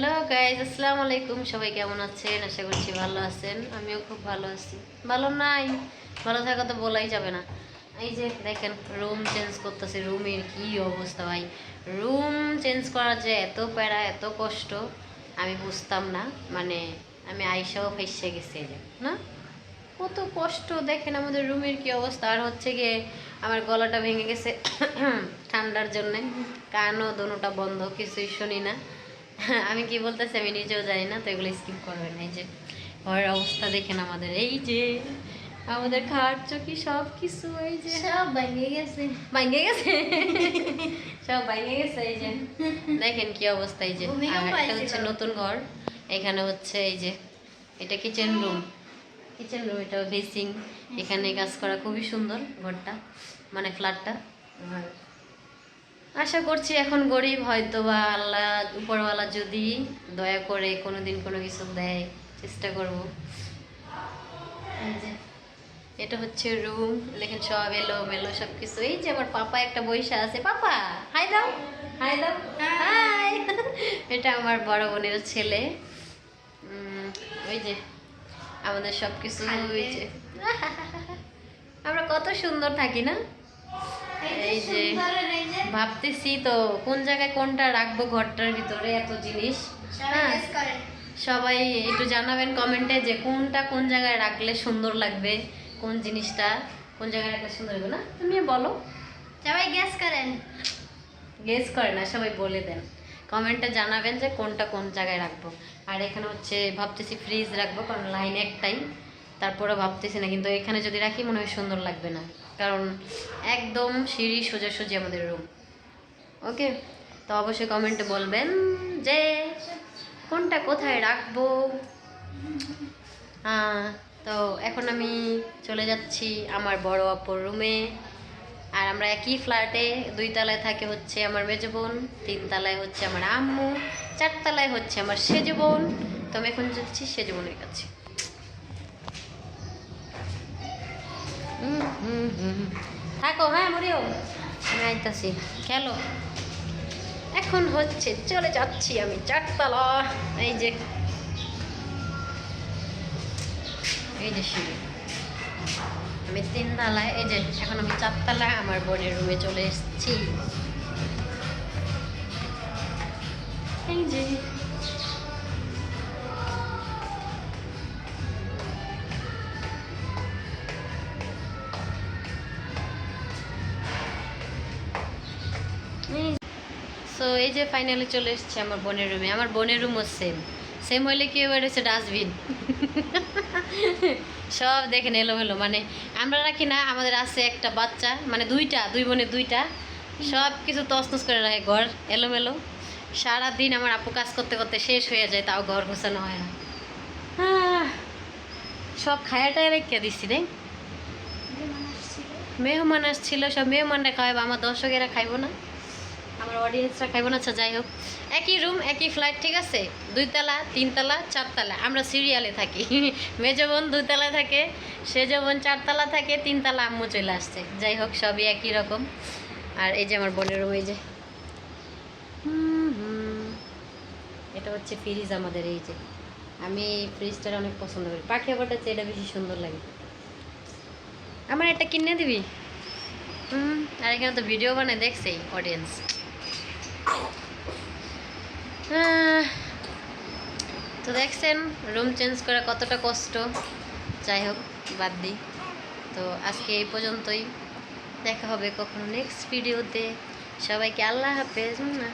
Hello guys আসসালামু আলাইকুম। সবাই কেমন আছেন? আশা করছি ভালো আছেন। আমিও খুব ভালো আছি। ভালো নাই। ভালো থাকা তো বলাই যাবে না। এই যে দেখেন রুম চেঞ্জ করতেছি। রুমের কি অবস্থা ভাই? রুম চেঞ্জ করার যে এত প্যারা, এত কষ্ট, আমি বুঝতাম না। মানে আমি আইসাও ফেসে গেছি যে, না? কত কষ্ট। দেখেন আমাদের রুমের কি অবস্থা। আর হচ্ছে গিয়ে আমার গলাটা ভেঙে গেছে ঠান্ডার জন্যে। কানও দোনোটা বন্ধ, কিছুই শুনি না। আমি কি বলতেছি আমি নিজেও জানি না তো এগুলো স্কিপ করবেন এই যে ঘরের অবস্থা দেখেন আমাদের। এই যে আমাদের খাট চকি সব কিছু এই যে। সব ভেঙে গেছে। ভাঙে গেছে? সব ভাঙে গেছে এই যে। দেখেন কি অবস্থা এই যে। আর একটা হচ্ছে নতুন ঘর এখানে হচ্ছে এই যে এটা কিচেন রুম কিচেন রুম এটা বেসিং এখানে কাজ করা খুবই সুন্দর ঘরটা মানে ফ্ল্যাটটা আশা করছি এখন গরিব হয়তো বা আল্লাহ উপরওয়ালা যদি দয়া করে কোনো দিন কোনো কিছু দেয় চেষ্টা করব। এটা হচ্ছে রুম দেখেন সব এলো মেলো সব কিছু এই যে আমার পাপা একটা বৈশা আছে। পাপা হাই দাও। হাই দাও। হাই। এটা আমার বড় বোনের ছেলে। ওই যে আমাদের সব কিছু ওই যে। আমরা কত সুন্দর থাকি না? এই যে ভাবতেছি তো কোন জায়গায় কোনটা রাখব ঘরটার ভিতরে এত জিনিস? হ্যাঁ সবাই একটু জানাবেন কমেন্টে যে কোনটা কোন জায়গায় রাখলে সুন্দর লাগবে কোন জিনিসটা কোন জায়গায় রাখলে সুন্দর হবে না? তুমি বলো। সবাই গ্যাস করেন। গেস করে না সবাই বলে দেন। কমেন্টে জানাবেন যে কোনটা কোন জায়গায় রাখব। আর এখানে হচ্ছে ভাবতেছি ফ্রিজ রাখব কারণ লাইন একটাই। তারপরে ভাবতেছি না, কিন্তু এখানে যদি রাখি মনে হয় সুন্দর লাগবে না। কারণ একদম সিঁড়ি সোজাসুজি আমাদের রুম ওকে? তো অবশ্যই কমেন্টে বলবেন যে, কোনটা কোথায় রাখব? হ্যাঁ তো এখন আমি চলে যাচ্ছি আমার বড় অপর রুমে আর আমরা একই ফ্ল্যাটে দুই তলায় থাকে হচ্ছে আমার মেজো বোন, তিন তলায় হচ্ছে আমার আম্মু, চার তলায় হচ্ছে আমার সেজো বোন। তো আমি এখন যাচ্ছি সেজো বোনের কাছে। থাকো হ্যাঁ মরিও আমি আইতাছি। খেলো। এখন হচ্ছে, চলে যাচ্ছি আমি চারতলা। এই যে। এই যে সিঁড়ি। আমি তিন তলায় এই যে, এখন আমি চারতলায় আমার বোনের রুমে চলে এসেছি। এই যে। সো এই যে ফাইনালি চলে এসেছে আমার বোনের রুমে আমার বোনের রুমও সেম সেম হইলে কি এবার হচ্ছে ডাস্টবিন সব দেখেন এলোমেলো। মানে আমরা রাখি না আমাদের আছে একটা বাচ্চা মানে দুইটা দুই বোনের দুইটা। সব কিছু তছনছ করে রাখে ঘর এলোমেলো। সারাদিন আমার আপু কাজ করতে করতে শেষ হয়ে যায় তাও ঘর গোছানো হয় না। সব খায়াটায় রেখে দিচ্ছি রে। মেহমান আসছিল। সব মেহমানরা খাওয়াবো আমার দর্শকেরা খাইবো না। আমার অডিয়েন্সরা খাইবো না আচ্ছা যাই হোক। একই রুম একই ফ্লাইট ঠিক আছে? দুইতলা, তিনতলা, চারতলা। আমরা সিরিয়ালে থাকি। মেজো বোন দুইতলা থাকে, সেজো বোন চারতলা থাকে, তিনতলা আম্মু চলে আসছে। যাই হোক, সবই একই রকম। আর এই যে আমার বোনের রুম এই যে। এটা হচ্ছে ফ্রিজ আমাদের, এই যে। আমি ফ্রিজটা অনেক পছন্দ করি। পাখি আবারটা এটা বেশি সুন্দর লাগে। আমার এটা কিনে দিবি? হুম, আর এখানে তো ভিডিও বানায় দেখছেই অডিয়েন্স তো দেখছেন রুম চেঞ্জ করা কতটা কষ্ট। যাই হোক, বাদ দিই। তো আজকে এই পর্যন্তই। দেখা হবে কখনো নেক্সট ভিডিওতে সবাইকে আল্লাহ হাফেজ না